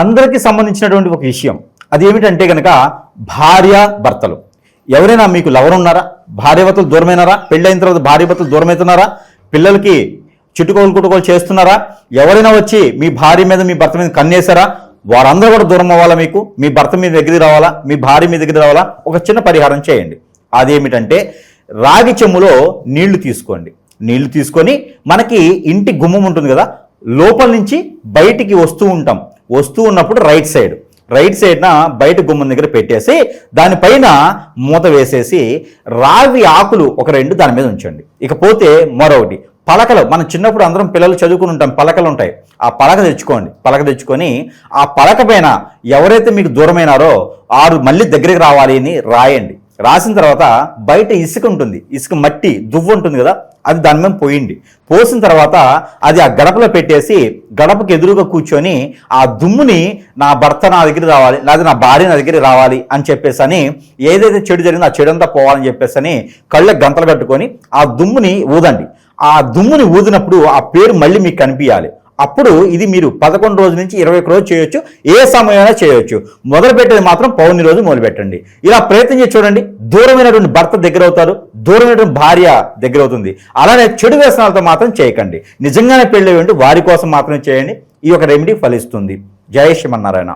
అందరికీ సంబంధించినటువంటి ఒక విషయం. అది ఏమిటంటే కనుక భార్య భర్తలు. ఎవరైనా మీకు లవర్ ఉన్నారా? భార్యభర్తలు దూరమైనారా? పెళ్ళైన తర్వాత భార్యభర్తలు దూరమవుతున్నారా పిల్లలకి చుట్టుకోలు కుట్టుకోలు చేస్తున్నారా? ఎవరైనా వచ్చి మీ భార్య మీద మీ భర్త మీద కన్నేసారా వారందరూ కూడా దూరం అవ్వాలా మీకు? మీ భర్త మీ దగ్గరికి రావాలా? మీ భార్య మీ దగ్గరికి రావాలా? ఒక చిన్న పరిహారం చేయండి. అదేమిటంటే రాగి చెమ్ములో నీళ్ళు తీసుకోండి. నీళ్ళు తీసుకొని మనకి ఇంటి గుమ్మం ఉంటుంది కదా? లోపల నుంచి బయటికి వస్తూ ఉంటాం. వస్తూ ఉన్నప్పుడు రైట్ సైడ్ రైట్ సైడ్న బయట గుమ్మం దగ్గర పెట్టేసి దానిపైన మూత వేసేసి రావి ఆకులు ఒక రెండు దాని మీద ఉంచండి. ఇకపోతే మరొకటి పలకలు. మనం చిన్నప్పుడు అందరం పిల్లలు చదువుకుని ఉంటాం పలకలు ఉంటాయి. ఆ పలక తెచ్చుకోండి. పలక తెచ్చుకొని ఆ పలక పైన ఎవరైతే మీకు దూరమైనారో ఆరు మళ్ళీ దగ్గరికి రావాలి అని రాయండి. రాసిన తర్వాత బయట ఇసుక ఉంటుంది. ఇసుక మట్టి దువ్వు ఉంటుంది కదా అది దాని మీద పోయింది. పోసిన తర్వాత అది ఆ గడపలో పెట్టేసి గడపకి ఎదురుగా కూర్చొని ఆ దుమ్ముని నా భర్త నా దగ్గర రావాలి లేదా నా భార్య నా దగ్గర రావాలి అని చెప్పేసి అని ఏదైతే చెడు జరిగిందో ఆ చెడు అంతా పోవాలని చెప్పేసి అని కళ్ళకు గంతలు కట్టుకొని ఆ దుమ్ముని ఊదండి. ఆ దుమ్ముని ఊదినప్పుడు ఆ పేరు మళ్ళీ మీకు కనిపించాలి. అప్పుడు ఇది మీరు పదకొండు రోజుల నుంచి ఇరవై ఒక రోజు చేయొచ్చు ఏ సమయమైనా చేయొచ్చు. మొదలుపెట్టేది మాత్రం పౌర్ణమి రోజు మొదలుపెట్టండి. ఇలా ప్రయత్నం చేసి చూడండి దూరమైనటువంటి భర్త దగ్గర అవుతారు దూరమైనటువంటి భార్య దగ్గర అవుతుంది. అలానే చెడు వ్యసనాలతో మాత్రం చేయకండి. నిజంగానే పెళ్ళి వారి కోసం మాత్రమే చేయండి. ఈ యొక్క రెమెడీ ఫలిస్తుంది. జయ శ్రీమన్నారాయణ.